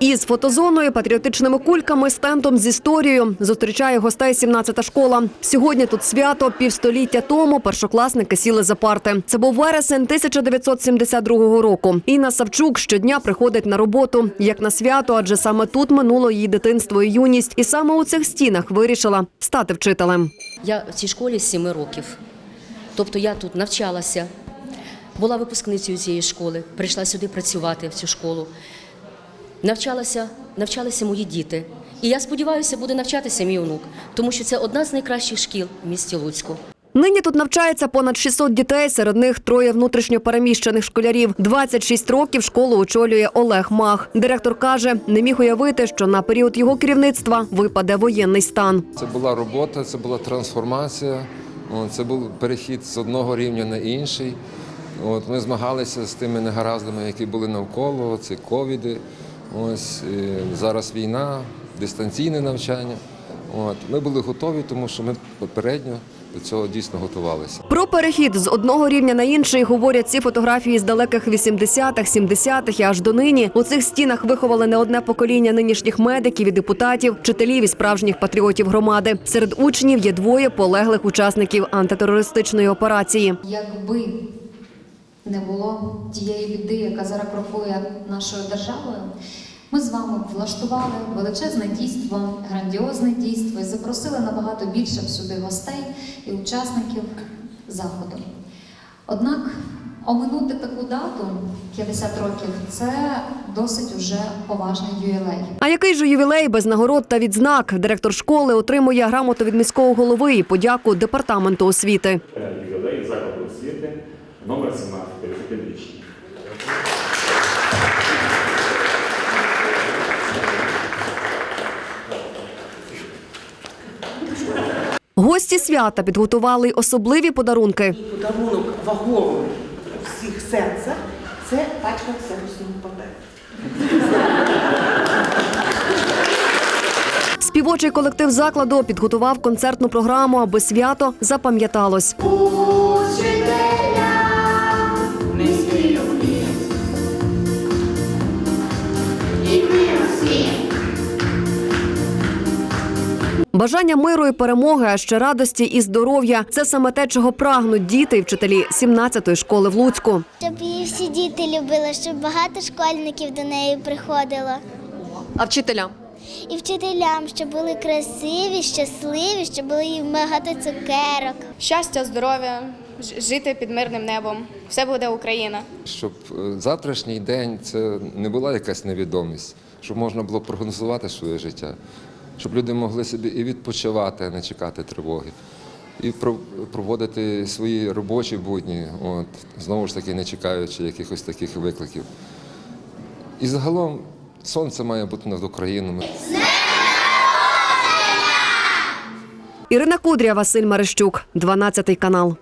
Із фотозоною, патріотичними кульками, стендом з історією зустрічає гостей 17-та школа. Сьогодні тут свято півстоліття тому першокласники сіли за парти. Це був вересень 1972 року. Інна Савчук щодня приходить на роботу як на свято, адже саме тут минуло її дитинство і юність, і саме у цих стінах вирішила стати вчителем. Я в цій школі з 7 років. Тобто я тут навчалася, була випускницею цієї школи, прийшла сюди працювати в цю школу. Навчалася, навчалися мої діти. І я сподіваюся, буде навчатися мій онук, тому що це одна з найкращих шкіл в місті Луцьку. Нині тут навчається понад 600 дітей, серед них троє внутрішньо переміщених школярів. 26 років школу очолює Олег Мах. Директор каже, не міг уявити, що на період його керівництва випаде воєнний стан. Це була робота, це була трансформація, це був перехід з одного рівня на інший. От, ми змагалися з тими негараздами, які були навколо, це ковіди. Ось зараз війна, дистанційне навчання. От, ми були готові, тому що ми попередньо до цього дійсно готувалися. Про перехід з одного рівня на інший говорять ці фотографії з далеких 80-х, 70-х і аж до нині. У цих стінах виховали не одне покоління нинішніх медиків і депутатів, вчителів і справжніх патріотів громади. Серед учнів є двоє полеглих учасників антитерористичної операції. Якби не було тієї біди, яка зараз крокує нашою державою, ми з вами влаштували величезне дійство, грандіозне дійство і запросили набагато більше б сюди гостей і учасників заходу. Однак оминути таку дату 50 років це досить уже поважний ювілей. А який же ювілей без нагород та відзнак? Директор школи отримує грамоту від міського голови і подяку департаменту освіти. 17 55-річний. Гості свята підготували особливі подарунки. Подарунок вагомий у всіх серцях це пачка ксероксного паперу. Співочий колектив закладу підготував концертну програму, аби свято запам'яталось. Бажання миру і перемоги, а ще радості і здоров'я це саме те, чого прагнуть діти і вчителі 17-ї школи в Луцьку. Щоб її всі діти любили, щоб багато школьників до неї приходило. А вчителя? І вчителям, щоб були красиві, щасливі, щоб було їм багато цукерок. Щастя, здоров'я, жити під мирним небом. Все буде Україна. Щоб е, завтрашній день це не була якась невідомість, щоб можна було прогнозувати своє життя, щоб люди могли собі і відпочивати, а не чекати тривоги, і проводити свої робочі будні, от, знову ж таки не чекаючи якихось таких викликів. І загалом сонце має бути над Україною. Ірина Кудря, Василь Мерещук, 12 канал.